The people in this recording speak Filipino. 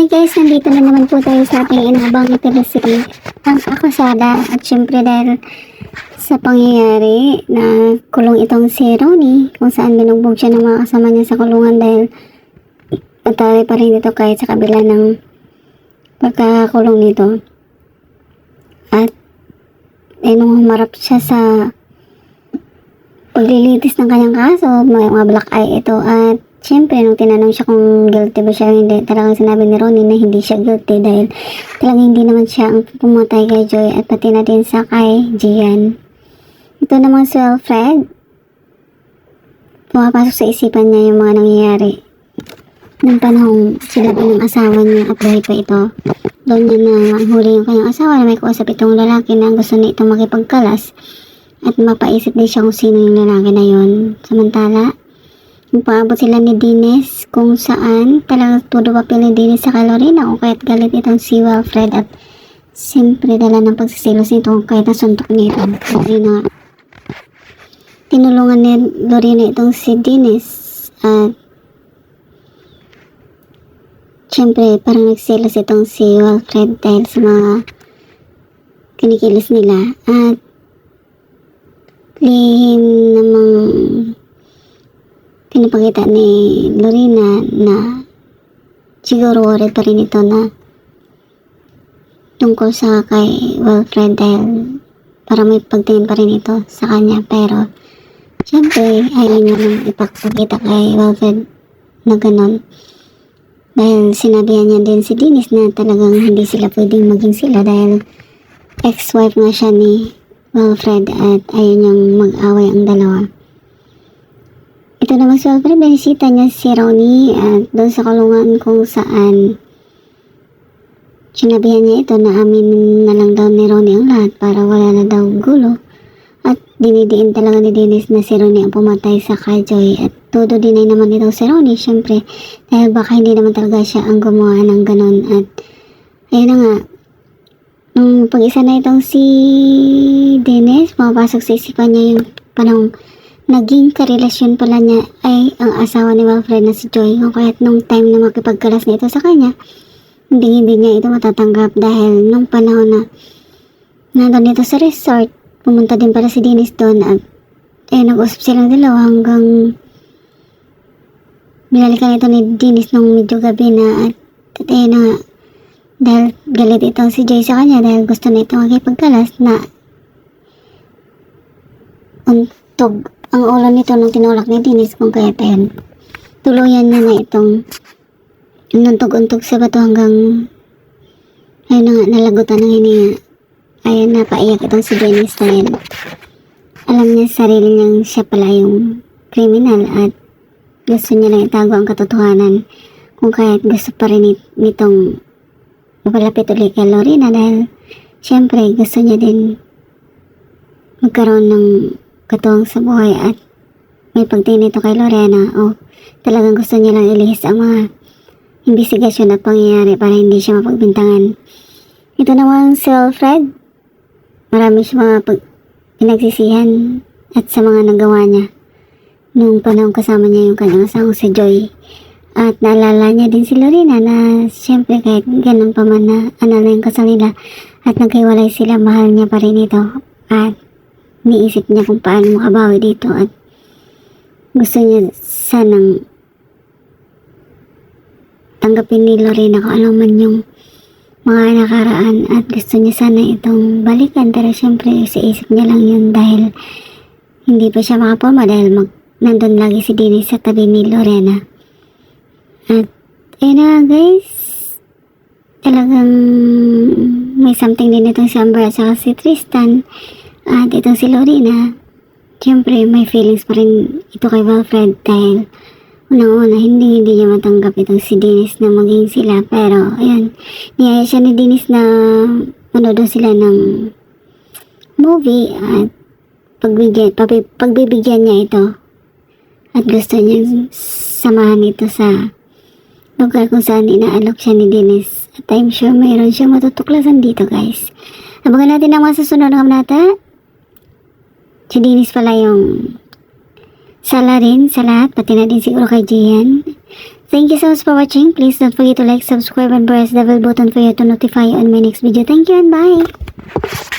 Hi guys, nandito na naman po tayo sa ating inabang teleserye ang akusada. At syempre dahil sa pangyayari na kulong itong si Ronnie kung saan binugbog siya ng mga kasama niya sa kulungan dahil atari pa rin ito kahit sa kabila ng pagkakakulong nito. At eh nung humarap siya sa paglilitis ng kanyang kaso, may mga black eye ito at syempre nung tinanong siya kung guilty ba siya hindi, talagang sinabi ni Ronnie na hindi siya guilty dahil talagang hindi naman siya ang pumatay kay Joy at pati na din sa kay Gian. Ito namang si Alfred, pumapasok sa isipan niya yung mga nangyayari. Nung panahong sila pa ng asawa niya at buhay pa ito, doon niya na huli yung kanyang asawa na may kausap itong lalaki na gusto na itong makipagkalas at mapaisip din siya kung sino yung lalaki na yon. Samantala, nung paabot sila ni Dines kung saan talagang todo papel ni Dines sa Calorina kung kaya't galit itong si Wilfred at siyempre dala ng pagsisilos nito kahit nasuntok niya ito. Kasi na tinulungan ni Lorena itong si Dines at siyempre parang nagsilos itong si Wilfred dahil sa mga kinikilos nila at lihim namang pinapakita ni Lorena na siguro worried pa rin ito na tungkol sa kay Wilfred dahil para may pagtingin pa rin ito sa kanya pero syempre ayaw niya nang ipagpakita kay Wilfred na ganon dahil sinabihan niya din si Dennis na talagang hindi sila pwedeng maging sila dahil ex-wife nga siya ni Wilfred at ayaw niyang mag-away ang dalawa. Ito naman Wilfred, binisita niya si Ronnie at doon sa kulungan kung saan sinabihan niya ito na amin na lang daw ni Ronnie ang lahat para wala na daw gulo. At dinidiin talaga ni Dennis na si Ronnie ang pumatay sa Kajoy at todo dinay naman ito si Ronnie syempre dahil baka hindi naman talaga siya ang gumawa ng ganon at ayun na nga nung pag-isa na itong si Dennis, pumapasok sa isipan niya yung panong naging karelasyon pala niya ay ang asawa ni Wilfred na si Joy. O kaya't nung time na makipagkalas nito sa kanya, hindi hindi niya ito matatanggap dahil nung panahon na nandun dito sa resort, pumunta din pala si Dennis doon at eh, nag-usap silang dalawa hanggang binalikan ito ni Dennis nung medyo gabi na at, at eh na dahil galit itong si Joy sa kanya dahil gusto na itong makipagkalas na untog ang ulo nito nung tinulak ni Dennis kung kaya tayo. Tuluyan niya na itong nuntog-untog sa bato hanggang ayun na nga, nalagutan ng hininga. Ayun na, paiyak itong si Dennis dahil alam niya sa sarili niyang siya pala yung kriminal at gusto niya lang itago ang katotohanan kung kahit gusto pa rin it- nitong mapalapit ulit kay Lorena dahil syempre gusto niya din magkaroon ng katuwang sa buhay at may pagtingin ito kay Lorena o talagang gusto niya lang ilihis ang mga investigasyon at pangyayari para hindi siya mapagbintangan. Ito naman si Alfred, marami siya mga pag- pinagsisihan at sa mga nagawa niya nung panahon kasama niya yung kanyang asawang si Joy. At naalala niya din si Lorena na siyempre kahit ganun pa man na ano yung kasal nila at nagkaiwalay sila, mahal niya pa rin ito. At niisip niya kung paano makabawi dito at gusto niya sanang tanggapin ni Lorena kung ano man yung mga nakaraan at gusto niya sana itong balikan. Pero siyempre sa isip niya lang yun dahil hindi pa siya makapama dahil mag, nandun lagi si Dennis sa tabi ni Lorena. At ayun na guys, talagang may something din itong si Amber at si Tristan at itong si Lorena. Siyempre may feelings pa rin ito kay Wilfred dahil unang-una hindi hindi niya matanggap itong si Dennis na maging sila. Pero ayun niyaya siya ni Dennis na manood sila ng movie at pagbigyan, pabi, pagbibigyan niya ito. At gusto niya samahan ito sa lugar kung saan inaalok siya ni Dennis. At I'm sure mayroon siyang matutuklasan dito guys. Abangan natin ang mga susunod ng natin si Dennis pala yung sala rin sa lahat, pati na din siguro kay Gian. Thank you so much for watching. Please don't forget to like, subscribe, and press the bell button for you to notify on my next video. Thank you and bye!